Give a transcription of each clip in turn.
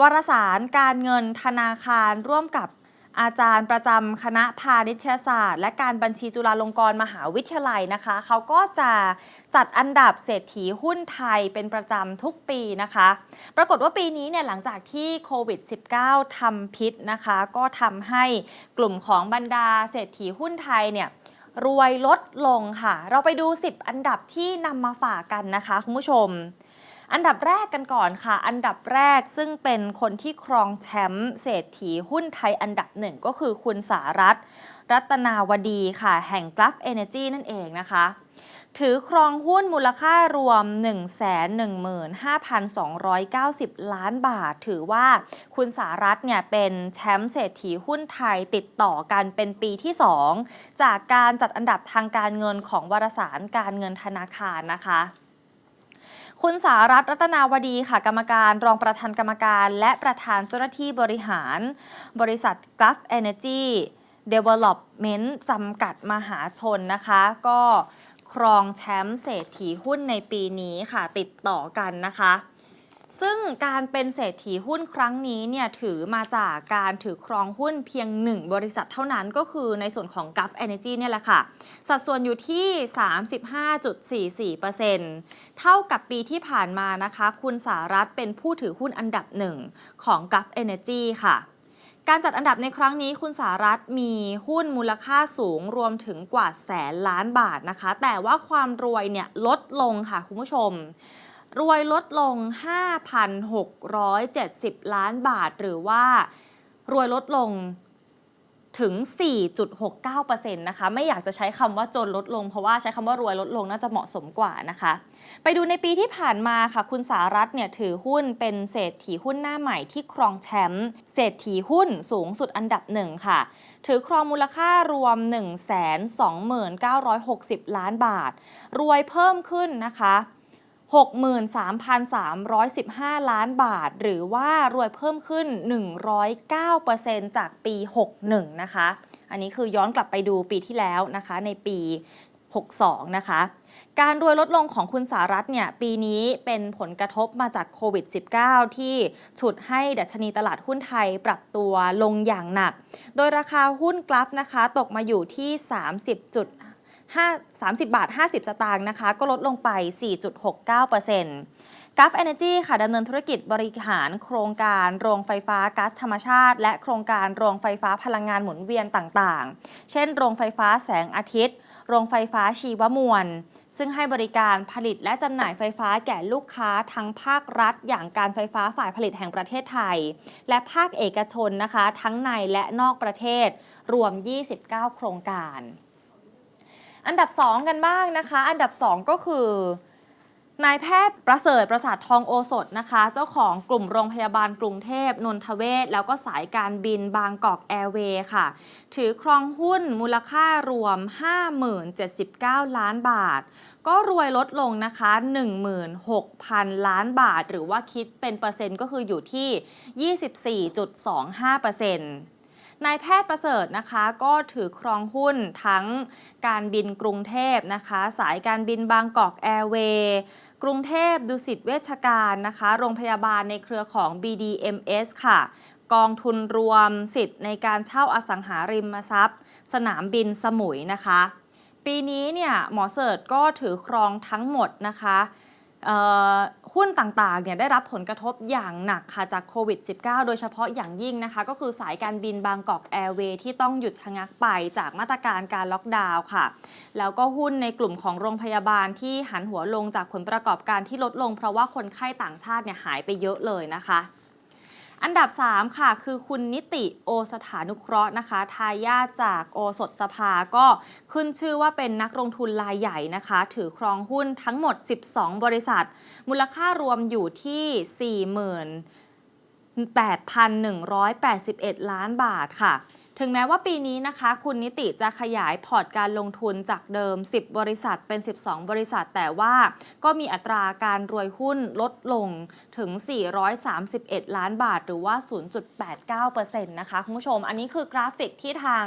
วารสารการเงินธนาคารร่วมกับอาจารย์ประจำคณะพาณิชยศาสตร์ และการบัญชีจุฬาลงกรณ์มหาวิทยาลัยนะคะ เขาก็จะจัดอันดับเศรษฐีหุ้นไทยเป็นประจำทุกปีนะคะ ปรากฏว่าปีนี้เนี่ยหลังจากที่โควิด -19 ทำพิษนะคะ ก็ทำให้กลุ่มของบรรดาเศรษฐีหุ้นไทยเนี่ยรวยลดลงค่ะ เราไปดู 10 อันดับที่นำมาฝากกันนะคะคุณผู้ชม อันดับแรกกันก่อนค่ะ อันดับแรกซึ่งเป็นคนที่ครองแชมป์เศรษฐีหุ้นไทยอันดับหนึ่งก็คือคุณสารัตรัตนาวดีค่ะ แห่ง g l u f Energy นั่นเองนะคะถือครองหุ้นมูลค่ารวม 115,290 ล้านบาท ถือว่าคุณสารัตเนี่ยเป็นแชมป์เศรษฐีหุ้นไทยติดต่อกันเป็นปีที่ 2 จากการจัดอันดับทางการเงินของวารสารการเงินธนาคารนะคะ คุณสารัตรัตนาวดีค่ะ กรรมการรองประธานกรรมการ และประธานเจ้าหน้าที่บริหาร บริษัทกราฟเอเนจีเดเวล็อปเมนต์จำกัดมหาชนนะคะ ก็ครองแชมป์เศรษฐีหุ้นในปีนี้ค่ะติดต่อกันนะคะ ซึ่งการเป็นเศรษฐีหุ้นครั้งนี้เนี่ยถือมาจากการถือครองหุ้นเพียงหนึ่งบริษัทเท่านั้นก็คือในส่วนของ g u f Energy เนี่ยแหละค่ะ สัดส่วนอยู่ที่ 35.44%เท่ากับปีที่ผ่านมานะคะ คุณสารัตเป็นผู้ถือหุ้นอันดับหนึ่งของ g u f Energy ค่ะการจัดอันดับในครั้งนี้คุณสารัตมีหุ้นมูลค่าสูงรวมถึงกว่าแสนล้านบาทนะคะ แต่ว่าความรวยเนี่ยลดลงค่ะคุณผู้ชม รวยลดลง 5,670 ล้านบาท หรือว่ารวยลดลงถึง 4.69%นะคะ ไม่อยากจะใช้คำว่าจนลดลง เพราะว่าใช้คำว่ารวยลดลงน่าจะเหมาะสมกว่านะคะ ไปดูในปีที่ผ่านมาค่ะ คุณสารัตน์เนี่ยถือหุ้นเป็นเศรษฐีหุ้นหน้าใหม่ที่ครองแชมป์เศรษฐีหุ้นสูงสุดอันดับหนึ่งค่ะ ถือครองมูลค่ารวม 129,60 ล้านบาท รวยเพิ่มขึ้นนะคะ 63,315 ล้านบาท หรือว่ารวยเพิ่มขึ้น 109%จากปี 61 นะคะ อันนี้คือย้อนกลับไปดูปีที่แล้วนะคะในปี 62 นะคะ การรวยลดลงของคุณสารัตเนี่ยปีนี้เป็นผลกระทบมาจากโควิด -19 ที่ฉุดให้ดัชนีตลาดหุ้นไทยปรับตัวลงอย่างหนัก โดยราคาหุ้นกลัฟนะคะ ตกมาอยู่ที่ 30จุด 5 30 บาท 50 สตางค์นะคะ ก็ลดลงไป 4.69%กัฟเอเนจีค่ะดำเนินธุรกิจบริหารโครงการโรงไฟฟ้าก๊าซธรรมชาติ และโครงการโรงไฟฟ้าพลังงานหมุนเวียนต่างๆ เช่น โรงไฟฟ้าแสงอาทิตย์ โรงไฟฟ้าชีวมวล ซึ่งให้บริการผลิตและจำหน่ายไฟฟ้าแก่ลูกค้าทั้งภาครัฐ อย่างการไฟฟ้าฝ่ายผลิตแห่งประเทศไทย และภาคเอกชนนะคะ ทั้งในและนอกประเทศ รวม 29 โครงการ อันดับ 2 กันบ้างนะคะ อันดับ 2 ก็คือนายแพทย์ประเสริฐประสาททองโอสถนะคะ เจ้าของกลุ่มโรงพยาบาลกรุงเทพนนทเวศแล้วก็สายการบินบางกอกแอร์เวย์ค่ะ ถือครองหุ้นมูลค่ารวม 50,079 ล้านบาท ก็รวยลดลงนะคะ 16,000 ล้านบาท หรือว่าคิดเป็นเปอร์เซ็นต์ก็คืออยู่ที่ 24.25%น นายแพทย์ประเสริฐนะคะก็ถือครองหุ้นทั้งการบินกรุงเทพนะคะ สายการบินบางกอกแอร์เวย์กรุงเทพดุสิตเวชการนะคะ โรงพยาบาลในเครือของ BDMS ค่ะ กองทุนรวมสิทธิ์ในการเช่าอสังหาริมทรัพย์ สนามบินสมุยนะคะ ปีนี้เนี่ยหมอเสิร์ตก็ถือครองทั้งหมดนะคะ หุ้นต่างๆเนี่ยได้รับผลกระทบอย่างหนักค่ะจากโควิด -19 โดยเฉพาะอย่างยิ่งนะคะ ก็คือสายการบินบางกอกแอร์เวย์ที่ต้องหยุดชะงักไปจากมาตรการการล็อกดาวน์ค่ะ แล้วก็หุ้นในกลุ่มของโรงพยาบาลที่หันหัวลงจากผลประกอบการที่ลดลง เพราะว่าคนไข้ต่างชาติเนี่ยหายไปเยอะเลยนะคะ อันดับ 3 ค่ะ คือคุณนิติโอสถานุเคราะห์นะคะ ทายาทจากโอสถสภาก็ขึ้นชื่อว่าเป็นนักลงทุนรายใหญ่นะคะ ถือครองหุ้นทั้งหมด 12 บริษัท มูลค่ารวมอยู่ที่48,181 ล้านบาทค่ะ ถึงแม้ว่าปีนี้นะคะ คุณนิติจะขยายพอร์ตการลงทุนจากเดิม 10 บริษัทเป็น 12 บริษัท แต่ว่าก็มีอัตราการรวยหุ้นลดลงถึง 431 ล้านบาท หรือว่า 0.89%นะคะคุณผู้ชม อันนี้คือกราฟิกที่ทาง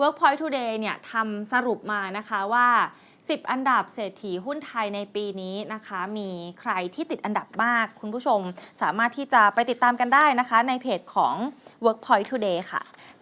Workpoint Today เนี่ยทำสรุปมานะคะว่า10 อันดับเศรษฐีหุ้นไทยในปีนี้นะคะ มีใครที่ติดอันดับมาก คุณผู้ชมสามารถที่จะไปติดตามกันได้นะคะ ในเพจของ Workpoint Today ค่ะ